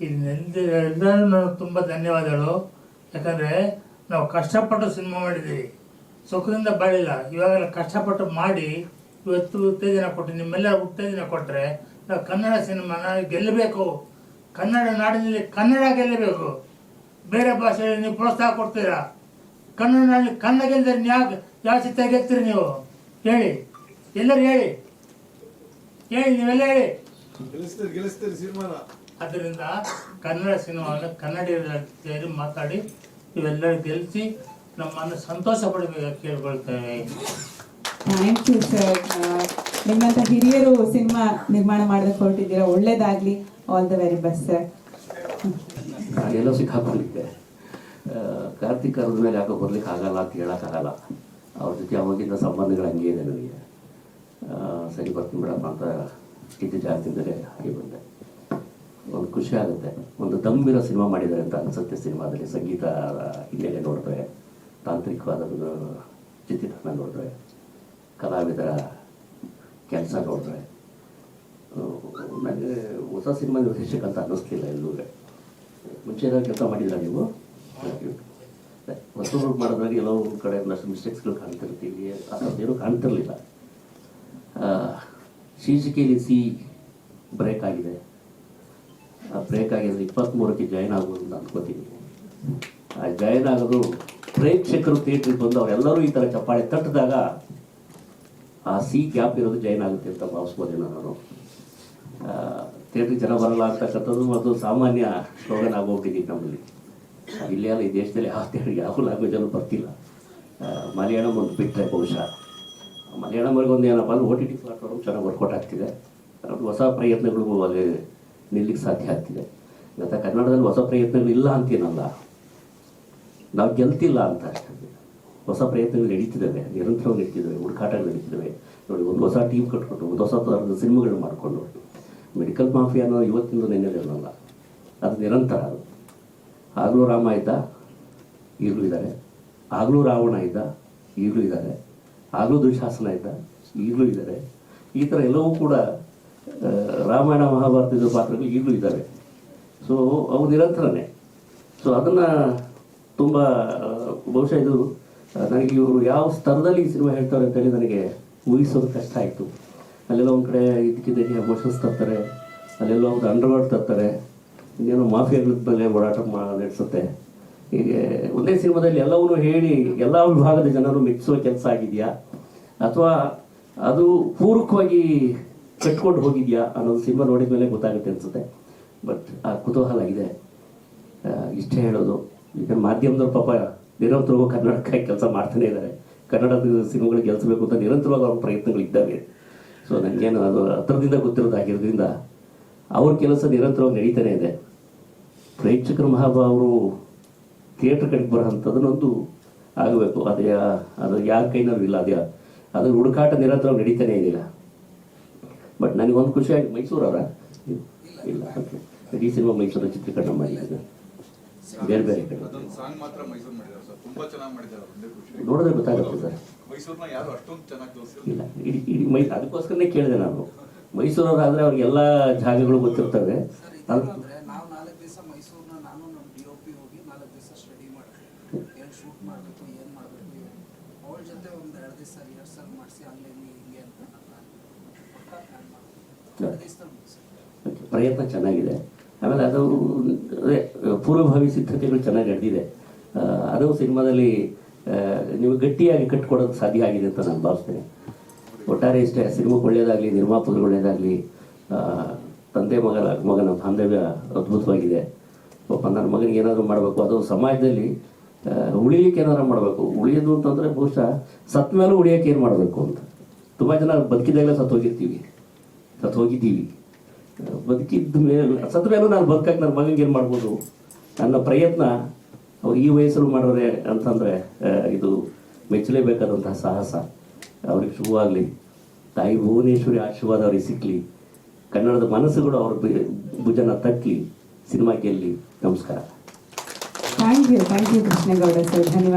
ಎಲ್ಲರೂ ತುಂಬ ಧನ್ಯವಾದಗಳು. ಯಾಕಂದರೆ ನಾವು ಕಷ್ಟಪಟ್ಟು ಸಿನಿಮಾ ಮಾಡಿದ್ದೀವಿ. ಸುಖದಿಂದ ಬಾಳಿಲ್ಲ. ಇವಾಗೆಲ್ಲ ಕಷ್ಟಪಟ್ಟು ಮಾಡಿ ಇವತ್ತು ಉತ್ತೇಜನ ಕೊಟ್ಟು ನಿಮ್ಮೆಲ್ಲ ಉತ್ತೇಜನ ಕೊಟ್ಟರೆ ನಾವು ಕನ್ನಡ ಸಿನಿಮಾನ ಗೆಲ್ಲಬೇಕು. ಕನ್ನಡ ನಾಡಿನಲ್ಲಿ ಕನ್ನಡ ಗೆಲ್ಲಬೇಕು. ಬೇರೆ ಭಾಷೆಯಲ್ಲಿ ನೀವು ಪ್ರೋತ್ಸಾಹ ಕೊಡ್ತೀರಾ? ಕನ್ನಡ ನಾಡಿನಲ್ಲಿ ಕನ್ನಡ ಗೆಲ್ದರೆ ಯಾವ ಯಾವ ಚಿತ್ರ ಗೆಲ್ತೀರಿ ನೀವು? ಹೇಳಿ. ಎಲ್ಲರೂ ಹೇಳಿ. ಹೇಳಿ, ನೀವೆಲ್ಲ ಹೇಳಿ. ಗೆಲ್ಲಿಸ್ತೀರಿ ಗೆಲ್ಲಿಸ್ತೀರಿ ಸಿನಿಮಾನ? ಅದರಿಂದ ಕನ್ನಡ ಸಿನಿಮಾವನ್ನು ಕನ್ನಡಿಗರ ಸೇರಿ ಮಾತಾಡಿ ಇವೆಲ್ಲರೂ ಗೆಲ್ಲಿಸಿ ನಮ್ಮನ್ನು ಸಂತೋಷ ಪಡಬೇಕು ಕೇಳ್ಕೊಳ್ತೇವೆ. ಥ್ಯಾಂಕ್ ಯು ಸರ್ ನಿಮ್ಮಂತ ಹಿರಿಯರು ಸಿನಿಮಾ ನಿರ್ಮಾಣ ಮಾಡೋದಕ್ಕೆ ಹೊರಟಿದ್ದೀರಾ ಒಳ್ಳೇದಾಗ್ಲಿ. All the very best sir ನಾನೆಲ್ಲೋ ಸಿಕ್ಕಾಕೊಂಡಿದ್ದೆ. ಆ, ಕಾರ್ತಿಕ್ ಅವ್ರ ಮೇಲೆ ಯಾಕೋ ಬರ್ಲಿಕ್ಕೆ ಆಗಲ್ಲ ಅಂತ ಹೇಳೋಕ್ಕಾಗಲ್ಲ. ಅವ್ರ ಜೊತೆ ಅವಾಗಿಂದ ಸಂಬಂಧಗಳು ಹಂಗೆ ಇದೆ ನನಗೆ. ಆ, ಸರಿ ಬರ್ತೀನಿ ಬಿಡಪ್ಪ ಅಂತ ಕಿತ್ತ ಜಾಸ್ತಿ ಇದ್ದರೆ ಹಾಗೆ ಬಂದೆ. ಒಂದು ಖುಷಿ ಆಗುತ್ತೆ. ಒಂದು ದಮ್ಮಿರೋ ಸಿನಿಮಾ ಮಾಡಿದ್ದಾರೆ ಅಂತ ಅನ್ಸುತ್ತೆ ಸಿನಿಮಾದಲ್ಲಿ. ಸಂಗೀತ ಹಿನ್ನೆಲೆ ನೋಡಿದ್ರೆ ತಾಂತ್ರಿಕವಾದ ಒಂದು ಚಿತ್ರೀಕರಣ ನೋಡಿದ್ರೆ, ಕಲಾವಿದರ ಕೆಲಸ ನೋಡಿದ್ರೆ ನನಗೆ ಹೊಸ ಸಿನಿಮಾ ನಿರ್ದೇಶಕ ಅಂತ ಅನ್ನಿಸ್ತಿಲ್ಲ ಎಲ್ಲೂ ಮುಂಚೆ ಏನಾದ್ರು ಕೆಲಸ ಮಾಡಿಲ್ಲ ನೀವು? ಹೊಸಬ್ರು ಮಾಡಿದಾಗ ಎಲ್ಲೋ ಒಂದು ಕಡೆ ಒಂದಷ್ಟು ಮಿಸ್ಟೇಕ್ಸ್ಗಳು ಕಾಣ್ತಿರ್ತೀವಿ. ಆ ಏನೂ ಕಾಣ್ತಿರ್ಲಿಲ್ಲ. ಶೀರ್ಷಿಕೆಯಲ್ಲಿ ಸಿ ಬ್ರೇಕ್ ಆಗಿದೆ. ಬ್ರೇಕ್ ಆಗಿದ್ರೆ ಇಪ್ಪತ್ತ್ಮೂರಕ್ಕೆ ಜಾಯ್ನ್ ಆಗ್ಬೋದು ಅಂತ ಅನ್ಕೋತೀನಿ. ಆ ಜಾಯ್ನ್ ಆಗೋದು ಪ್ರೇಕ್ಷಕರು ಥಿಯೇಟ್ರಿಗೆ ಬಂದು ಅವರೆಲ್ಲರೂ ಈ ಥರ ಚಪ್ಪಾಳೆ ತಟ್ಟಿದಾಗ ಆ ಸಿ ಗ್ಯಾಪ್ ಇರೋದು ಜಾಯ್ನ್ ಆಗುತ್ತೆ ಅಂತ ಭಾವಿಸ್ಬೋದೇನೋ ನಾನು. ಥಿಯೇಟ್ರಿಗೆ ಜನ ಬರಲ್ಲ ಅಂತಕ್ಕಂಥದ್ದು ಅದು ಸಾಮಾನ್ಯ ಸ್ಲೋಗನ್ ಆಗೋಗ್ಬಿಟ್ಟಿದೆ ನಮ್ಮಲ್ಲಿ. ಇಲ್ಲೇ ಅಲ್ಲ, ಈ ದೇಶದಲ್ಲಿ ಯಾವ ಥಿಯೇಟ್ರಿಗೆ ಯಾವ ಲ್ಯಾಂಗ್ವೇಜಲ್ಲೂ ಬರ್ತಿಲ್ಲ. ಮಲಯಾಳಂ ಒಂದು ಬಿಟ್ಟರೆ ಬಹುಶಃ ಮಲಯಾಳಂವರೆಗೆ ಒಂದು ಏನಪ್ಪ ಅಂದ್ರೆ ಓ ಟಿ ಟಿ ಪ್ಲಾಟ್ಫಾರ್ಮ್ ಚೆನ್ನಾಗಿ ವರ್ಕೌಟ್ ಆಗ್ತಿದೆ. ಹೊಸ ಪ್ರಯತ್ನಗಳು ಅಲ್ಲಿ ನಿಲ್ಲಿಕ್ಕೆ ಸಾಧ್ಯ ಆಗ್ತಿದೆ. ಮತ್ತು ಕನ್ನಡದಲ್ಲಿ ಹೊಸ ಪ್ರಯತ್ನಗಳು ಇಲ್ಲ ಅಂತೇನಲ್ಲ ನಾವು ಗೆಲ್ತಿಲ್ಲ ಅಂತ ಅಷ್ಟೇ. ಹೊಸ ಪ್ರಯತ್ನಗಳು ನಡೀತಿದ್ದಾವೆ. ನಿರಂತರವಾಗಿ ನಡೀತಿದ್ದಾವೆ. ಹುಡುಕಾಟಗಳು ನಡೀತಿದ್ದಾವೆ. ನೋಡಿ, ಒಂದು ಹೊಸ ಟೀಮ್ ಕಟ್ಕೊಂಡು, ಒಂದು ಹೊಸ ಥರದ ಸಿನಿಮಾಗಳು ಮಾಡಿಕೊಂಡು, ಮೆಡಿಕಲ್ ಮಾಫಿಯಾ ಅನ್ನೋ ಇವತ್ತಿಂದ ನೆನೆದಿರಲ್ಲ ಅದು ನಿರಂತರ. ಅದು ಆಗಲೂ ರಾಮ ಇದ್ದ, ಈಗಲೂ ಇದ್ದಾರೆ ಆಗಲೂ ರಾವಣ ಇದ್ದ, ಈಗಲೂ ಇದ್ದಾರೆ ಆಗಲೂ ದುಶಾಸನ ಇದ್ದ, ಈಗಲೂ ಇದ್ದಾರೆ ಈ ಥರ ಎಲ್ಲವೂ ಕೂಡ ರಾಮಾಯಣ ಮಹಾಭಾರತದ ಪಾತ್ರಗಳು ಈಗಲೂ ಇದ್ದಾವೆ. ಸೊ ಅವು ನಿರಂತರನೇ. ಸೊ ಅದನ್ನು ತುಂಬ ಬಹುಶಃ ಇದು ನನಗೆ ಇವರು ಯಾವ ಸ್ತರದಲ್ಲಿ ಈ ಸಿನಿಮಾ ಹೇಳ್ತಾರೆ ಅಂತೇಳಿ ನನಗೆ ಊಹಿಸೋದು ಕಷ್ಟ ಆಯಿತು. ಅಲ್ಲೆಲ್ಲ ಒಂದು ಕಡೆ ಇದಕ್ಕಿದ್ದಕ್ಕೆ ಎಮೋಷನ್ಸ್ ತರ್ತಾರೆ. ಅಲ್ಲೆಲ್ಲ ಒಂದು ಅಂಡರ್ವರ್ಡ್ ತರ್ತಾರೆ. ಇನ್ನೇನೋ ಮಾಫಿಯಾಗಳ ಮೇಲೆ ಓಡಾಟ ನಡೆಸುತ್ತೆ. ಹೀಗೆ ಒಂದೇ ಸಿನಿಮಾದಲ್ಲಿ ಎಲ್ಲವನ್ನೂ ಹೇಳಿ, ಎಲ್ಲ ವಿಭಾಗದ ಜನರು ಮೆಚ್ಚಿಸುವ ಕೆಲಸ ಆಗಿದೆಯಾ? ಅಥವಾ ಅದು ಪೂರಕವಾಗಿ ಕಟ್ಕೊಂಡು ಹೋಗಿದ್ಯಾ ಅನ್ನೋದು ಸಿನಿಮಾ ನೋಡಿದ ಮೇಲೆ ಗೊತ್ತಾಗುತ್ತೆ ಅನ್ಸುತ್ತೆ. ಬಟ್ ಆ ಕುತೂಹಲ ಇದೆ ಇಷ್ಟೇ ಹೇಳೋದು. ಈಗ ಮಾಧ್ಯಮದವ್ರು ಪಾಪ ನಿರಂತರವಾಗಿ ಕನ್ನಡಕ್ಕಾಗಿ ಕೆಲಸ ಮಾಡ್ತಾನೆ ಇದ್ದಾರೆ. ಕನ್ನಡದ ಸಿನಿಮಾಗಳಿಗೆ ಗೆಲ್ಸಬೇಕು ಅಂತ ನಿರಂತರವಾಗಿ ಅವ್ರ ಪ್ರಯತ್ನಗಳು ಇದ್ದಾವೆ ಸೊ ನನಗೇನು ಅದು ಹತ್ರದಿಂದ ಗೊತ್ತಿರೋದಾಗಿರೋದ್ರಿಂದ ಅವ್ರ ಕೆಲಸ ನಿರಂತರವಾಗಿ ನಡೀತಾನೆ ಇದೆ. ಪ್ರೇಕ್ಷಕರ ಮಹಾಭ ಅವರು ಥಿಯೇಟರ್ ಕಡೆಗೆ ಬರೋಂಥದ್ದನ್ನೊಂದು ಆಗಬೇಕು. ಅದೇ ಅದು ಯಾರ ಕೈನಲ್ಲೂ ಇಲ್ಲ ಅದೇ ಅದು ಹುಡುಕಾಟ ನಿರಂತರವಾಗಿ ನಡೀತಾನೆ ಇದೆಯಲ್ಲ ಬಟ್ ನನಗೊಂದು ಮೈಸೂರು ಅವರ ಇಲ್ಲ ಓಕೆ ಈ ಸಿನಿಮಾ ಮೈಸೂರು ಚಿತ್ರೀಕರಣ ಮಾಡಿದ್ದಾರೆ ಬೇರೆ ಬೇರೆ ಕಡೆ. ಅದೊಂದು ಸಾಂಗ್ ಮಾತ್ರ ಮೈಸೂರು ಮಾಡಿದ್ದಾರೆ ಸರ್. ತುಂಬಾ ಚೆನ್ನಾಗಿ ಮಾಡಿದ್ದಾರೆ ಒಂದೇ ಖುಷಿ. ನೋಡಿದ್ರೆ ಗೊತ್ತಾಗುತ್ತೆ ಸರ್. ಮೈಸೂರ್ನ ಯಾರು ಅಷ್ಟೊಂದು ಚೆನ್ನಾಗಿ ತೋರಿಸಿಲ್ಲ? ಇಲ್ಲ ಇಡೀ ಇಡೀ ಮೈ ಅದಕ್ಕೋಸ್ಕರನೇ ಕೇಳಿದೆ ನಾನು. ಮೈಸೂರವರಾದರೆ ಅವ್ರಿಗೆ ಎಲ್ಲ ಜಾಗಗಳು ಗೊತ್ತಿರ್ತವೆ. ಅದು ಶೂಟ್ ಮಾಡಬೇಕು. ಏನು ಮಾಡಬೇಕು ಅವಳ ಜೊತೆ ಒಂದು ಎರಡು ದಿವಸ ರಿಹರ್ಸಲ್ ಮಾಡಿಸಿ ಅಲ್ಲಿ ಹಿಂಗೆ ಹಿಂಗೆ ಅಂತ. ಪ್ರಯತ್ನ ಚೆನ್ನಾಗಿದೆ. ಆಮೇಲೆ ಅದು ಪೂರ್ವಭಾವಿ ಸಿದ್ಧತೆಗಳು ಚೆನ್ನಾಗಿ ನಡೆದಿದೆ. ಅದು ಸಿನಿಮಾದಲ್ಲಿ ನೀವು ಗಟ್ಟಿಯಾಗಿ ಕಟ್ಟಿಕೊಡೋದು ಸಾಧ್ಯ ಆಗಿದೆ ಅಂತ ನಾನು ಭಾವಿಸ್ತೇನೆ. ಒಟ್ಟಾರೆ ಇಷ್ಟೇ, ಸಿನಿಮಾಕ್ಕೆ ಒಳ್ಳೆಯದಾಗಲಿ ನಿರ್ಮಾಪಕರು ಒಳ್ಳೆಯದಾಗಲಿ ತಂದೆ ಮಗನ ಮಗನ ಬಾಂಧವ್ಯ ಅದ್ಭುತವಾಗಿದೆ. ಪಾಪ ನನ್ನ ಮಗನಿಗೆ ಏನಾದರೂ ಮಾಡಬೇಕು, ಅದು ಸಮಾಜದಲ್ಲಿ ಉಳಿಲಿಕ್ಕೆ ಏನಾದ್ರು ಮಾಡಬೇಕು. ಉಳಿಯೋದು ಅಂತಂದರೆ ಬಹುಶಃ ಸತ್ತ ಮೇಲೂ ಉಳಿಯೋಕೆ ಏನು ಮಾಡಬೇಕು ಅಂತ. ತುಂಬ ಜನ ಬದುಕಿದಾಗಲೇ ಸತ್ತು ಹೋಗಿರ್ತೀವಿ. ಸತ್ತು ಹೋಗಿದ್ದೀವಿ. ಬದುಕಿದ್ದ ಮೇಲೆ ಸತ್ತ ಮೇಲೂ ನಾನು ಬದುಕಕ್ಕೆ ನನ್ನ ಮಗನಿಗೆ ಏನು ಮಾಡ್ಬೋದು? ನನ್ನ ಪ್ರಯತ್ನ ಅವ್ರು ಈ ವಯಸ್ಸಲ್ಲಿ ಮಾಡೋರೆ ಅಂತಂದರೆ ಇದು ಮೆಚ್ಚಲೇಬೇಕಾದಂತಹ ಸಾಹಸ. ಅವ್ರಿಗೆ ಶುಭವಾಗಲಿ. ತಾಯಿ ಭುವನೇಶ್ವರಿ ಆಶೀರ್ವಾದ ಅವ್ರಿಗೆ ಸಿಕ್ಕಲಿ ಕನ್ನಡದ ಮನಸ್ಸುಗಳು ಅವ್ರ ಭುಜನ ತಟ್ಟಲಿ ಸಿನಿಮಾ ಗೆಲ್ಲಿ ನಮಸ್ಕಾರ. Thank you thank you Krishnegowda sir. ಧನ್ಯವಾದ.